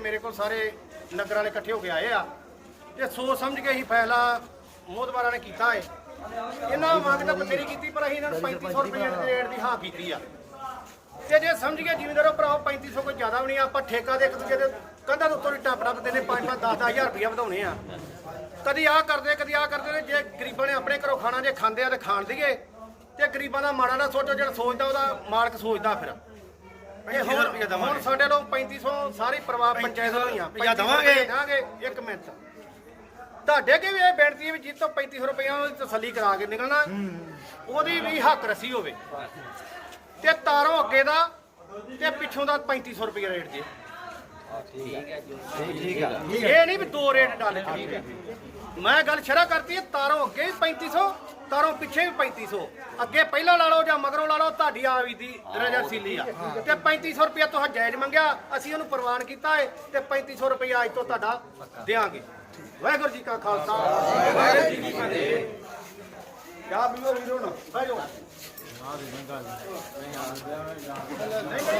ਮੇਰੇ ਕੋਲ ਸਾਰੇ ਨਗਰ ਵਾਲੇ ਇਕੱਠੇ ਹੋ ਕੇ ਆਏ ਆ। ਤੇ ਸੋਚ ਸਮਝ ਕੇ ਹੀ ਫੈਸਲਾ ਮੋਦਵਾਰਾਂ ਨੇ ਕੀਤਾ ਹੈ ਇਹਨਾਂ ਮੰਗ ਤਾਂ ਬਥੇਰੀ ਕੀਤੀ, ਪਰ ਅਸੀਂ ਇਹਨਾਂ ਨੂੰ 3500 ਰੁਪਏ ਦੇ ਰੇਟ ਦੀ ਹਾਂ ਕੀਤੀ ਆ। ਤੇ ਜੇ ਸਮਝ ਗਏ ਜ਼ਿਮੀਂਦਾਰੋ ਭਰਾਓ 3500 ਕੋਈ ਜ਼ਿਆਦਾ ਵੀ ਨਹੀਂ, ਆਪਾਂ ਠੇਕਾ ਦੇ ਇੱਕ ਦੂਜੇ ਦੇ ਕੰਧਾਂ ਦੇ ਉੱਤੋਂ ਹੀ ਟੱਪ ਟੱਪ ਦਿੰਦੇ 5 5 10 10000 ਰੁਪਇਆ ਵਧਾਉਣੇ ਆ। ਕਦੀ ਆਹ ਕਰਦੇ, ਕਦੀ ਆਹ ਕਰਦੇ ਨੇ, ਜੇ ਗਰੀਬਾਂ ਨੇ ਆਪਣੇ ਘਰੋਂ ਖਾਣਾ ਜੇ ਖਾਂਦੇ ਆ ਤੇ ਖਾਣ ਦੀਏ ਤੇ ਗਰੀਬਾਂ ਦਾ ਮਾੜਾ ਨਾ ਸੋਚੋ, ਜਿਹੜਾ ਸੋਚਦਾ ਉਹਦਾ ਮਾਲਕ ਸੋਚਦਾ ਫਿਰ। ਇਹ ਹੁਣ ਹੁਣ ਸਾਡੇ ਲੋਕ 3500 ਸਾਰੇ ਪਰਿਵਾਰ ਪੰਚਾਇਤ ਹੋਈਆਂ। ਪੰਜਾਹ ਦੇਵਾਂਗੇ? ਦਾਂਗੇ ਇੱਕ ਮਿੰਟ। ਤੁਹਾਡੇ ਕੀ ਵੀ ਇਹ ਬੇਨਤੀ ਹੈ ਵੀ ਜਿੱਤੋਂ 3500 ਰੁਪਏ ਦੀ ਤਸੱਲੀ ਕਰਾ ਕੇ ਨਿਕਲਣਾ। ਉਹਦੀ ਵੀ ਹੱਕ ਰਸੀ ਹੋਵੇ। ਤੇ ਤਾਰੋਂ ਅੱਗੇ ਦਾ ਤੇ ਪਿੱਛੋਂ ਦਾ 3500 ਰੁਪਏ ਰੇਟ ਜੇ। ਇਹ ਨਹੀਂ ਵੀ ਦੋ ਰੇਟ ਡਾਲੇ। ਠੀਕ ਹੈ। ਮੈਂ ਗੱਲ ਸ਼ਰਾ ਕਰਤੀ ਹੈ ਤਾਰੋਂ ਅੱਗੇ ਵੀ 3500 ਤਾਰੋਂ ਪਿੱਛੇ ਵੀ 3500 ਅੱਗੇ ਪਹਿਲਾਂ ਲਾ ਲਓ ਜਾਂ ਮਗਰੋਂ ਲਾ ਲਓ ਤੁਹਾਡੀ ਆਵੀ ਦੀ ਰਜਰਸੀਲੀ ਆ ਤੇ 3500 ਰੁਪਏ ਤੋਂ ਜਾਇਜ਼ ਮੰਗਿਆ ਅਸੀਂ ਉਹਨੂੰ ਪ੍ਰਵਾਨ ਕੀਤਾ ਹੈ ਤੇ 3500 ਰੁਪਏ ਅੱਜ ਤੋਂ ਤੁਹਾਡਾ ਦੇਾਂਗੇ ਵਾਹਿਗੁਰੂ ਜੀ ਕਾ ਖਾਲਸਾ ਵਾਹਿਗੁਰੂ ਜੀ ਕੀ ਫਤਿਹ ਕਿਆ ਬੀਓ ਵੀਰੋ ਨਾ ਬਹਿ ਜਾਓ ਨਹੀਂ ਨਹੀਂ